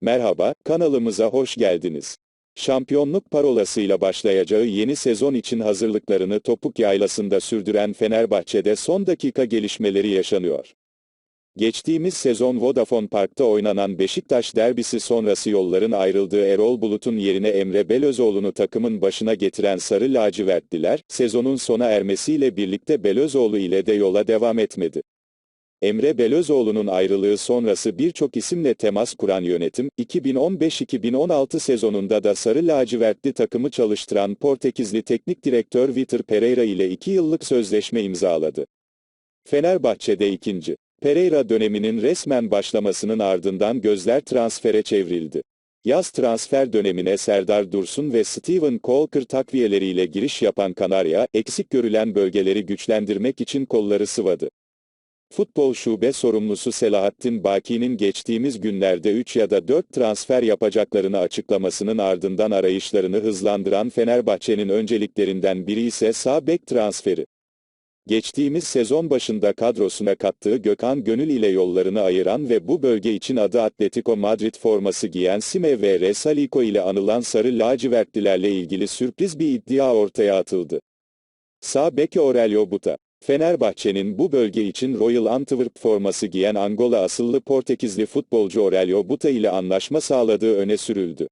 Merhaba, kanalımıza hoş geldiniz. Şampiyonluk parolasıyla başlayacağı yeni sezon için hazırlıklarını Topuk Yaylası'nda sürdüren Fenerbahçe'de son dakika gelişmeleri yaşanıyor. Geçtiğimiz sezon Vodafone Park'ta oynanan Beşiktaş derbisi sonrası yolların ayrıldığı Erol Bulut'un yerine Emre Belözoğlu'nu takımın başına getiren Sarı Lacivertliler, sezonun sona ermesiyle birlikte Belözoğlu ile de yola devam etmedi. Emre Belözoğlu'nun ayrılığı sonrası birçok isimle temas kuran yönetim, 2015-2016 sezonunda da Sarı Lacivertli takımı çalıştıran Portekizli teknik direktör Vitor Pereira ile 2 yıllık sözleşme imzaladı. Fenerbahçe'de ikinci. Pereira döneminin resmen başlamasının ardından gözler transfere çevrildi. Yaz transfer dönemine Serdar Dursun ve Steven Colker takviyeleriyle giriş yapan Kanarya, eksik görülen bölgeleri güçlendirmek için kolları sıvadı. Futbol şube sorumlusu Selahattin Baki'nin geçtiğimiz günlerde 3 ya da 4 transfer yapacaklarını açıklamasının ardından arayışlarını hızlandıran Fenerbahçe'nin önceliklerinden biri ise sağ bek transferi. Geçtiğimiz sezon başında kadrosuna kattığı Gökhan Gönül ile yollarını ayıran ve bu bölge için adı Atletico Madrid forması giyen Sime ve Resaliko ile anılan Sarı Lacivertlilerle ilgili sürpriz bir iddia ortaya atıldı. Sağ bek Aurelio Buta Fenerbahçe'nin bu bölge için Royal Antwerp forması giyen Angola asıllı Portekizli futbolcu Aurelio Buta ile anlaşma sağladığı öne sürüldü.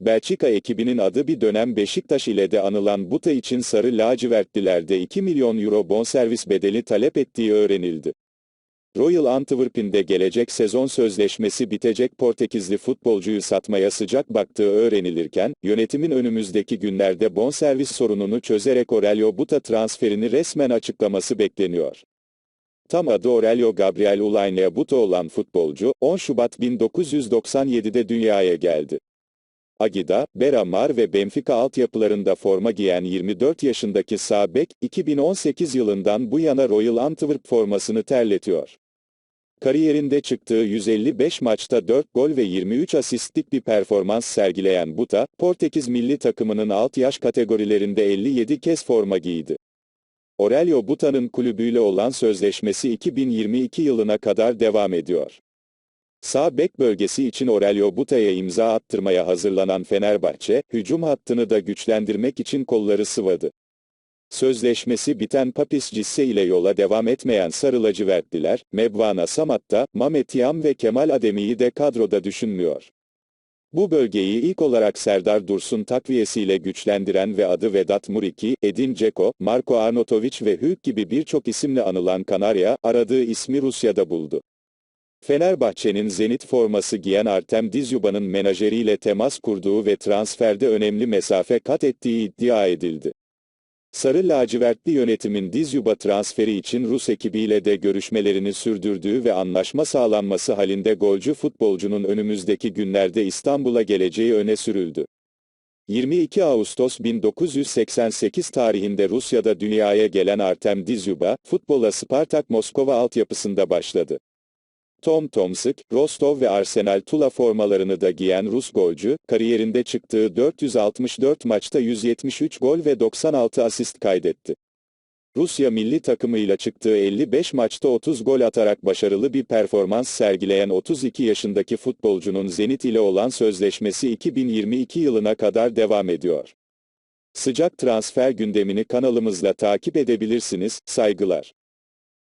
Belçika ekibinin adı bir dönem Beşiktaş ile de anılan Buta için Sarı Lacivertlilerde 2 milyon euro bonservis bedeli talep ettiği öğrenildi. Royal Antwerp'in de gelecek sezon sözleşmesi bitecek Portekizli futbolcuyu satmaya sıcak baktığı öğrenilirken, yönetimin önümüzdeki günlerde bonservis sorununu çözerek Aurelio Buta transferini resmen açıklaması bekleniyor. Tam adı Aurelio Gabriel Ulainea Buta olan futbolcu, 10 Şubat 1997'de dünyaya geldi. Agida, Beramar ve Benfica altyapılarında forma giyen 24 yaşındaki sağ bek, 2018 yılından bu yana Royal Antwerp formasını terletiyor. Kariyerinde çıktığı 155 maçta 4 gol ve 23 asistlik bir performans sergileyen Buta, Portekiz milli takımının alt yaş kategorilerinde 57 kez forma giydi. Aurelio Buta'nın kulübüyle olan sözleşmesi 2022 yılına kadar devam ediyor. Sağ bek bölgesi için Aurelio Buta'ya imza attırmaya hazırlanan Fenerbahçe, hücum hattını da güçlendirmek için kolları sıvadı. Sözleşmesi biten Papis Cisse ile yola devam etmeyen sarılacı verdiler, Mebvana Samat'ta, Mamet Yam ve Kemal Ademi'yi de kadroda düşünmüyor. Bu bölgeyi ilk olarak Serdar Dursun takviyesiyle güçlendiren ve adı Vedat Muriki, Edin Dzeko, Marko Arnautovic ve Hük gibi birçok isimle anılan Kanarya, aradığı ismi Rusya'da buldu. Fenerbahçe'nin Zenit forması giyen Artem Dizyuba'nın menajeriyle temas kurduğu ve transferde önemli mesafe kat ettiği iddia edildi. Sarı lacivertli yönetimin Dizyuba transferi için Rus ekibiyle de görüşmelerini sürdürdüğü ve anlaşma sağlanması halinde golcü futbolcunun önümüzdeki günlerde İstanbul'a geleceği öne sürüldü. 22 Ağustos 1988 tarihinde Rusya'da dünyaya gelen Artem Dizyuba, futbola Spartak Moskova altyapısında başladı. Tom Tomsk, Rostov ve Arsenal Tula formalarını da giyen Rus golcü, kariyerinde çıktığı 464 maçta 173 gol ve 96 asist kaydetti. Rusya milli takımıyla çıktığı 55 maçta 30 gol atarak başarılı bir performans sergileyen 32 yaşındaki futbolcunun Zenit ile olan sözleşmesi 2022 yılına kadar devam ediyor. Sıcak transfer gündemini kanalımızla takip edebilirsiniz, saygılar.